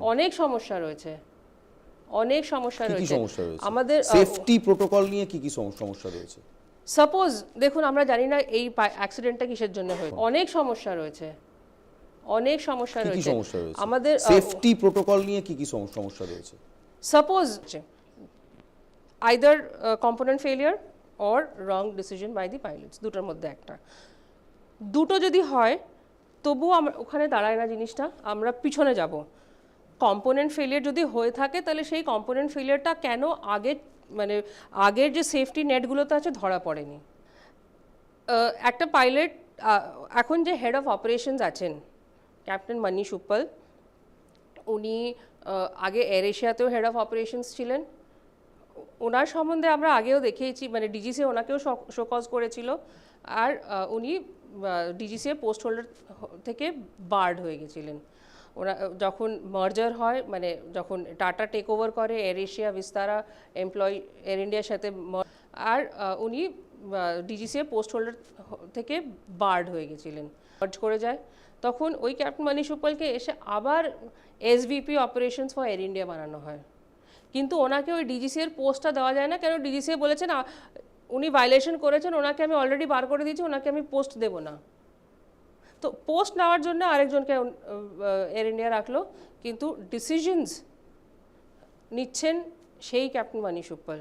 অনেক সমস্যা রয়েছে। অনেক সমস্যা রয়েছে। আমাদের সেফটি প্রোটোকল নিয়ে কি কি সম- সমস্যা রয়েছে? সাপোজ দেখুন আমরা জানি না এই অ্যাক্সিডেন্টটা কিসের জন্য হয়েছে অনেক সমস্যা রয়েছে। অনেক সমস্যা রয়েছে। আমাদের সেফটি প্রোটোকল নিয়ে কি কি সমস্যা রয়েছে? Suppose either component failure or wrong decision by the pilots দুটোর মধ্যে একটা। দুটো যদি হয় তবুও আমরা ওখানে দাঁড়ায় না জিনিসটা আমরা পিছনে যাব। কম্পোনেন্ট ফেলিয়ার যদি হয়ে থাকে, তাহলে সেই কম্পোনেন্ট ফেলিয়ারটা কেন আগে মানে আগের যে সেফটি নেটগুলোতে আছে ধরা পড়েনি? একটা পাইলট এখন যে হেড অফ অপারেশনস আছেন ক্যাপ্টেন মানিশ উপ্পল উনি আগে এয়ার এশিয়াতেও হেড অফ অপারেশনস ছিলেন। ওনার সম্বন্ধে আমরা আগেও দেখিয়েছি মানে ডিজিসি ওনাকেও শোকজ করেছিল। আর উনি ডিজিসি পোস্ট হোল্ডার থেকে বার্ড হয়ে গেছিলেন। ওরা, যখন মার্জার হয় মানে যখন টাটা টেক ওভার করে Air Asia Vistara employee Air ইন্ডিয়ার সাথে আর উনি ডিজিসিএ পোস্ট হোল্ডার থেকে বার্ড হয়ে গেছিলেন মার্জ করে যায়। তখন ওই ক্যাপ্টেন মানিশ উপ্পলকে এসে আবার SVP operations for Air India বানানো হয়। কিন্তু ওনাকে ওই ডিজিসি এর পোস্টটা দেওয়া যায় না, কেন ডিজিসি বলেছেন উনি ভাইলেশন করেছেন, ওনাকে আমি অলরেডি বার করে দিয়েছি, ওনাকে আমি পোস্ট দেবো না। তো পোস্ট নেওয়ার জন্য আরেকজনকে এয়ার ইন্ডিয়া রাখল। কিন্তু ডিসিশনস নিচ্ছেন সেই ক্যাপ্টেন মানিশ উপ্পল